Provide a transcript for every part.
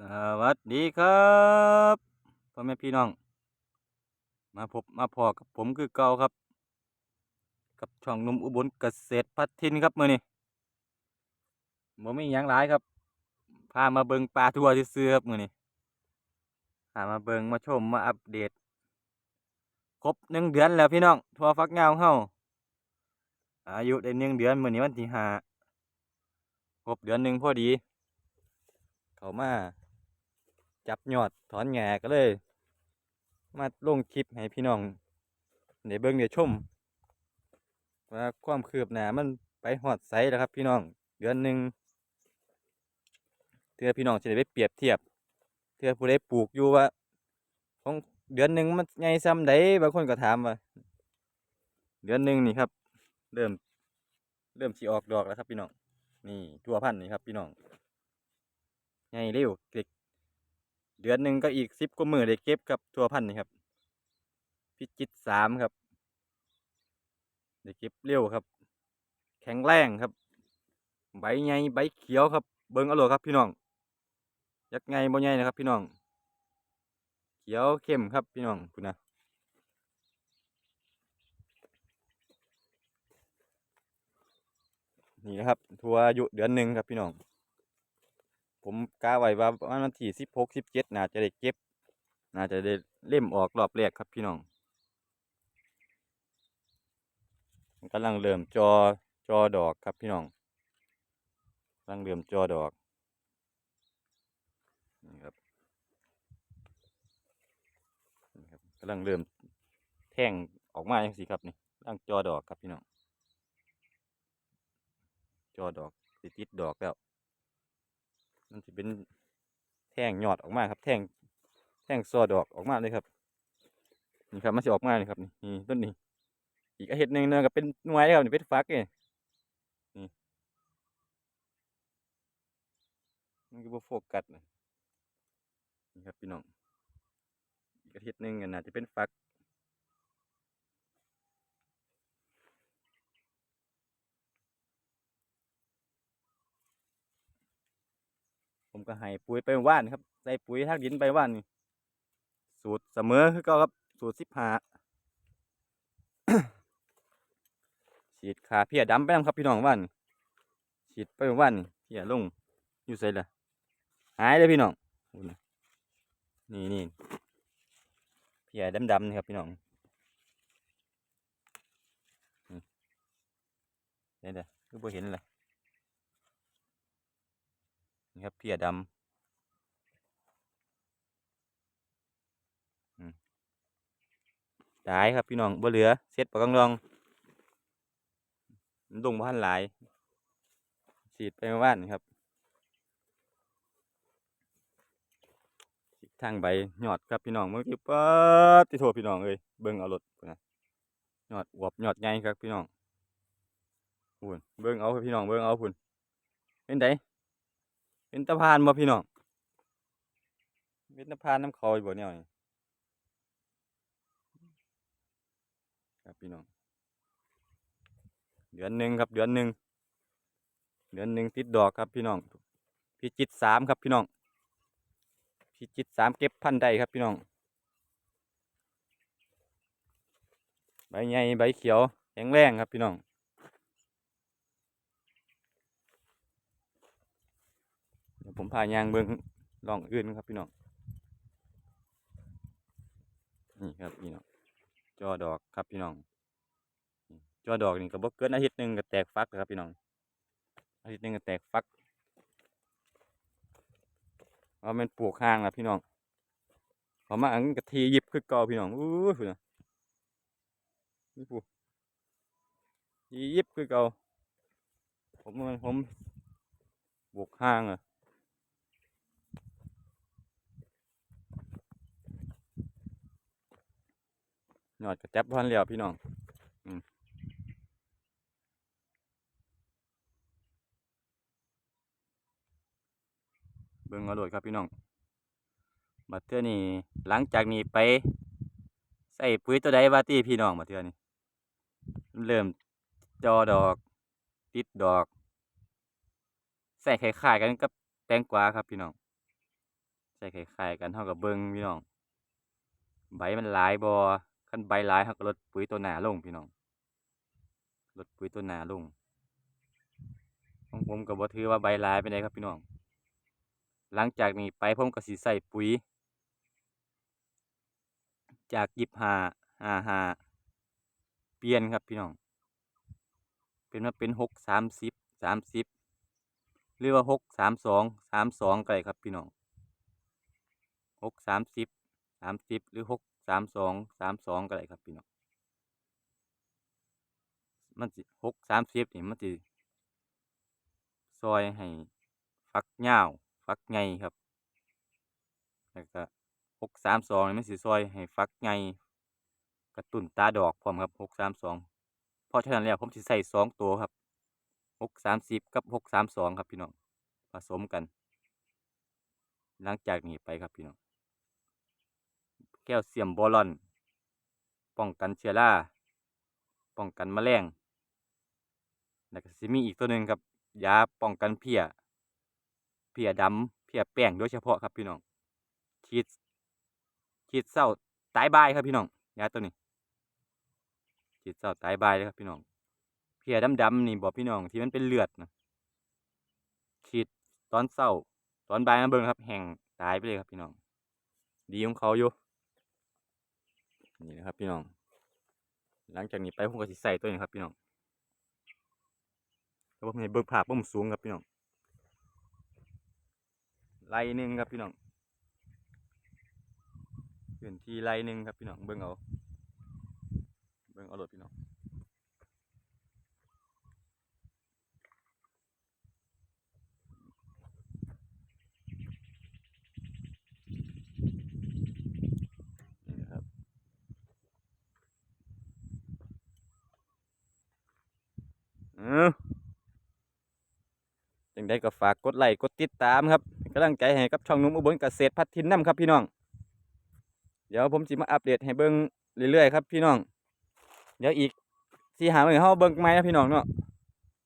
สวัสดีครับพ่อแม่พี่น้อง มาพบมาพอกับผมคือเก่าครับ กับช่องนุ่มอุบลเกษตรพัฒนินครับมื่อนี้บ่มีหยังหลายครับ พามาเบิงปลาทัวร์ซื่อครับมื่อนี้พามาเบิงมาชมมาอัปเดต ครบหนึ่งเดือนแล้วพี่น้องทัวร์ฟักยาวของเฮาอายุได้หนึ่งเดือนมื่อนี้วันที่ห้าครบเดือนหนึ่งพอดี เขามา จับยอดถอนแหง่ก็เลย มาลงคลิปให้พี่น้องได้เบิ่งได้ชมว่าความคืบหน้ามันไปหอดไสแล้วครับ พี่น้องเดือนหนึ่งเทื่อพี่น้องจะได้ไปเปรียบเทียบเทื่อผู้ใดปลูกอยู่ว่าของเดือนหนึ่งมันใหญ่ซ้ำใดบางคนก็ถามว่าเดือนหนึ่งนี่ครับ เริ่ม เริ่มสิออกดอกแล้วครับ พี่น้องนี่ทั่วพันธุ์นี่ครับ พี่น้องใหญ่เร็วเด็ก เดือนหนึ่งก็อีกสิบกว่ามือได้เก็บครับทั่วพันธ์นี่ครับ พิจิตสามครับได้เก็บเร็วครับ แข็งแรงครับ ใบใหญ่ใบเขียวครับ เบิ่งอาโลดครับพี่น้อง ยักไงบ่ใหญ่นะครับ พี่น้อง เขียวเข้มครับพี่น้องคุณนะนี่นะครับทัวอายุเดือนหนึ่งครับพี่น้อง ผมกาไว้ว่าประมาณวันที่สิบหกสิบเจ็ดน่าจะได้เก็บ น่าจะได้เล่มออกรอบแรกครับพี่น้องกำลังเริ่มจอจอดอกครับพี่น้องกำลังเริ่มจอดอกนี่ครับนี่ครับกำลังเริ่มแท่งออกมาอย่างสิครับนี่กำลังจอดอกครับพี่น้องจอดอกสิดติดดอกแล้ว มันจะเป็นแท่งยอดออกมาครับ แท่งแท่งซอดอกออกมาเลยครับนี่ครับมันจะออกมาเลยครับนี่ต้นนี้ อีกอาทิตย์หนึ่งเนยก็เป็นนวยแล้วนี่เป็นฟักนี่นี่มันก็บ่โฟกัสนะนี่ครับพี่น้องอีกอาทิตย์หนึ่งน่าจะเป็นฟัก ผมก็ให้ปุ๋ยไปว่านครับ ใส่ปุ๋ยทางดินไปว่านนี่สูตรเสมอคือก็ครับสูตรสิบห้าฉีดขาเพียดำไปนำครับพี่น้องว่านฉีดไปว่านเพียลงอยู่ใส่ละหายเลยพี่น้องนี่นี่เพียดำๆนี่ครับพี่น้องนี่เดี๋ยเดี๋ยวคือบ่เห็นเลย นี่ครับเพียดำอืมตายครับพี่น้องบ่เหลือเซ็ตปากกังรองมันลงบ้านหลายฉีดไปเมื่อวานครับทางใบหยอดครับพี่น้องเมื่อกี้ป๊ดที่โทพี่น้องเอ้ยเบิ่งเอารถนนะยอดอวบยอดใหญ่ครับพี่น้องพุ่นเบิ่งเอาครับพี่น้องเบิ่งเอาพุ่นเป็นได เป็นตะพานบ่พี่น้องเป็นตะพานน้ำเขาอยู่บ่เนี่ยครับพี่น้องเดือนหนึ่งครับเดือนหนึ่งเดือนหนึ่งติดดอกครับพี่น้องพิจิตสามครับพี่น้องพิจิตสามเก็บพันได้ครับพี่น้องใบใหญ่ใบเขียวแข็งแรงครับพี่น้องเดี๋ยว ผมพายางเบิ้งลองอื่นครับพี่น้องนี่ครับพี่น้องจอดอกครับพี่น้องจอดอกนี่ก็บ่เกินอาทิตย์หนึ่งก็แตกฟักครับพี่น้องอาทิตย์หนึ่งก็แตกฟักเอาเป็นปลูกห้างแล้วพี่น้องเขามาอังกะทีหยิบคือเก่าพี่น้องอู้หูนะนี่ปูยิบคือเก่าผมมันผมปลูกห้างอะ ยอดกระจับพันแล้วพี่น้องเบิ่งเอาโลดครับพี่น้องบัดเทื่อนี้หลังจากนี้ไป ใส่ปุ๋ยตัวใดว่าติพี่น้องบัดเทื่อนี้เริ่มจอดอก ติดดอก ใส่คล้ายๆกันกับแตงกวาครับพี่น้อง ใส่คล้ายๆกันเท่ากับเบิ้งพี่น้อง ใบมันหลายบอันใบหลายเขาก็ลดปุ๋ยตัวหนาลงพี่น้องลดปุ๋ยตัวหนาลงของผมก็บ่ถือว่าใบหลายไปไหนครับพี่น้อง หลังจากนี้ไปผมก็สิใส่ปุ๋ย จากยิบหาหาหาเปลี่ยนครับพี่น้อง เป็นมาเป็นหกสามสิบสามสิบหรือว่าหกสามสองสามสองได้ครับพี่น้องหกสามสิบสามสิบหรือหก สามสองสามสองก็ได้ครับพี่น้องมันสิหกสามสิบนี่มันสิซอยให้ฟักยาฟักไงครับแล้วก็หกสามสองนี่มันสิซอยให้ฟักไงกระตุ้นตาดอกพร้อมครับหกสามสองเพราะฉะนั้นแล้วผมสิใส่สองตัวครับหกสามสิบกับหกสามสองครับพี่น้องผสมกัน หลังจากนี้ไปครับพี่น้อง แก้วเสียมบอลอน ป้องกันเชื้อราป้องกันแมลงแล้วก็สิมีอีกตัวหนึ่งครับยาป้องกันเพี้ยเพี้ยดำเพี้ยแป้งโดยเฉพาะครับพี่น้องฉีดฉีดเศร้าตายบายครับพี่น้องยาตัวนี้ฉีดเศร้าตายบายเลยครับพี่น้องเพี้ยดำๆนี่บอกพี่น้องที่มันเป็นเลือดนะฉีดตอนเศร้าตอนบ่ายมาเบิ่งครับแห้งตายไปเลยครับพี่น้อง ดีของเขาอยู่ นี่นะครับพี่น้อง หลังจากนี้ไปผมก็สิใส่ตัวนี้ครับพี่น้องแล้วผมให้เบิกภาพผมสูงครับพี่น้องไล่หนึ่งครับพี่น้องพื้นที่ไล่หนึ่งครับพี่น้องเบิ่งเอาเบิ่งเอาหลดพี่น้อง นี่นะครับ เออ จังได้ก็ฝากกดไลค์กดติดตามครับกำลังใจให้กับช่องนุ่มอุบลเกษตรพัฒทินน้ำครับพี่น้อง เดี๋ยวผมจะมาอัปเดตให้เบิ้งเรื่อยๆครับพี่น้อง เดี๋ยวอีกสี่หาเมื่อเขาเบิ้งไม้นะพี่น้องเนาะ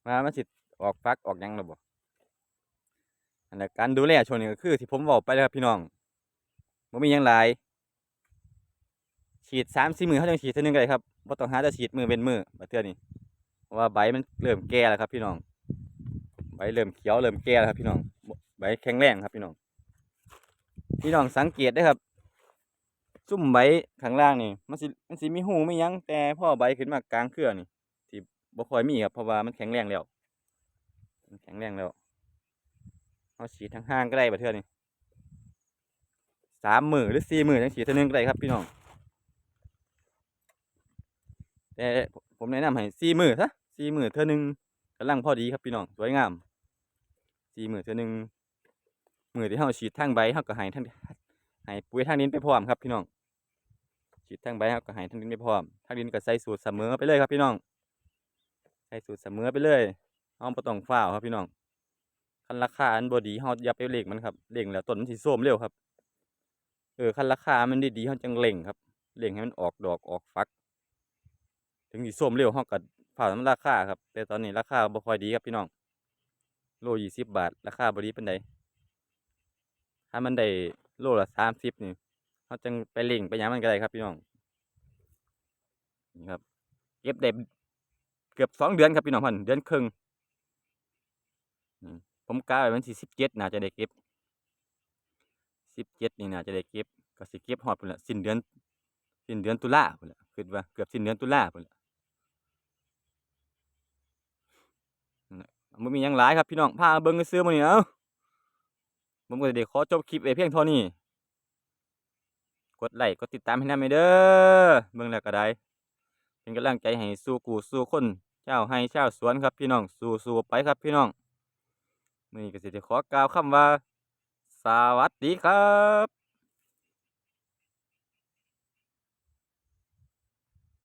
มามาสิออกฟักออกยังหระบบอันนั้นการดูแลช่วงนี้ก็คือที่ผมบอกไปแล้วครับพี่น้องบ่มียังหลาย ฉีดสามสี่มือเขาจะฉีดเท่านึงก็ได้ครับบ่ต้องหาจะฉีดมือเป็นมือมาเทื่อนี้ ว่าใบมันเริ่มแก่แล้วครับพี่น้อง ใบเริ่มเขียวเริ่มแก่แล้วครับพี่น้อง ใบแข็งแรงครับพี่น้อง พี่น้องสังเกตได้ครับ ซุ่มใบข้างล่างนี่มันสิมันสิมีหูไม่ยั้งแต่พ่อใบขึ้นมากลางเครือนี่ที่บ่ค่อยมีครับเพราะว่ามันแข็งแรงแล้ว มันแข็งแรงแล้วเอาฉีดทางห้างก็ได้บัดเทื่อนี้สามหมือหรือสี่หมือจังฉีดเท่านึงก็ได้ครับ พี่น้องแต่ผมแนะนำให้สี่หมือซะ สี่มือเท่านึงกำลังพอดีครับพี่น้องสวยงามสี่มือเท่านึงหมือที่เราฉีดทางใบเราก็ให้ทางให้ปุ๋ยทางดินไปพร้อมครับพี่น้องฉีดทางใบเราก็ให้ทางดินไปพร้อมทางดินก็ใส่สูตรเสมอไปเลยครับพี่น้องใส่สูตรเสมอไปเลยเราบ่ต้องฝ้าวครับพี่น้องคันราคาอันบ่ดีเราอย่าไปเล่งมันครับเล่งแล้วต้นมันสิโทรมเร็วครับเออคันราคามันดีๆเราจังเล่งครับเล่งให้มันออกดอกออกฟัก ถึงสิส้มเร็วเฮาก็ ผ่าน้ำราคาครับ แต่ตอนนี้ราคาบ่ค่อยดีครับพี่น้อง โลยี่สิบบาท ราคาบ่ดีปานใดถ้ามันได้โลละสามสิบนี่เฮาจังไปเล่งไปหยังมันก็ได้ครับพี่น้อง นี่ครับเก็บได้เกือบสองเดือนครับพี่น้องพันเดือนครึ่งอืมผมกะไว้วันที่สิบเจ็ดน่าจะได้เก็บสิบเจ็ดนี่น่าจะได้เก็บก็สิเก็บฮอดพุ่นละสิ้นเดือนสิ้นเดือนตุลาพุ่นละคิดว่าเกือบสิ้นเดือนตุลาพุ่นละ นั่นมียังหลายครับพี่น้องพาเบิ่งซื่อมื้อนี้เอ้าผมก็ได้ขอจบคลิปไว้เพียงเท่านี้ กดไลค์กดติดตามให้น้ำเด้อเบิ่งแล้วก็ได้ เป็นกำลังใจให้สู้กูสู้คนชาวไร่ชาสวนครับพี่น้อง สู้ๆไปครับพี่น้องมือนี้ก็สิได้ขอกล่าวคำว่า สวัสดีครับ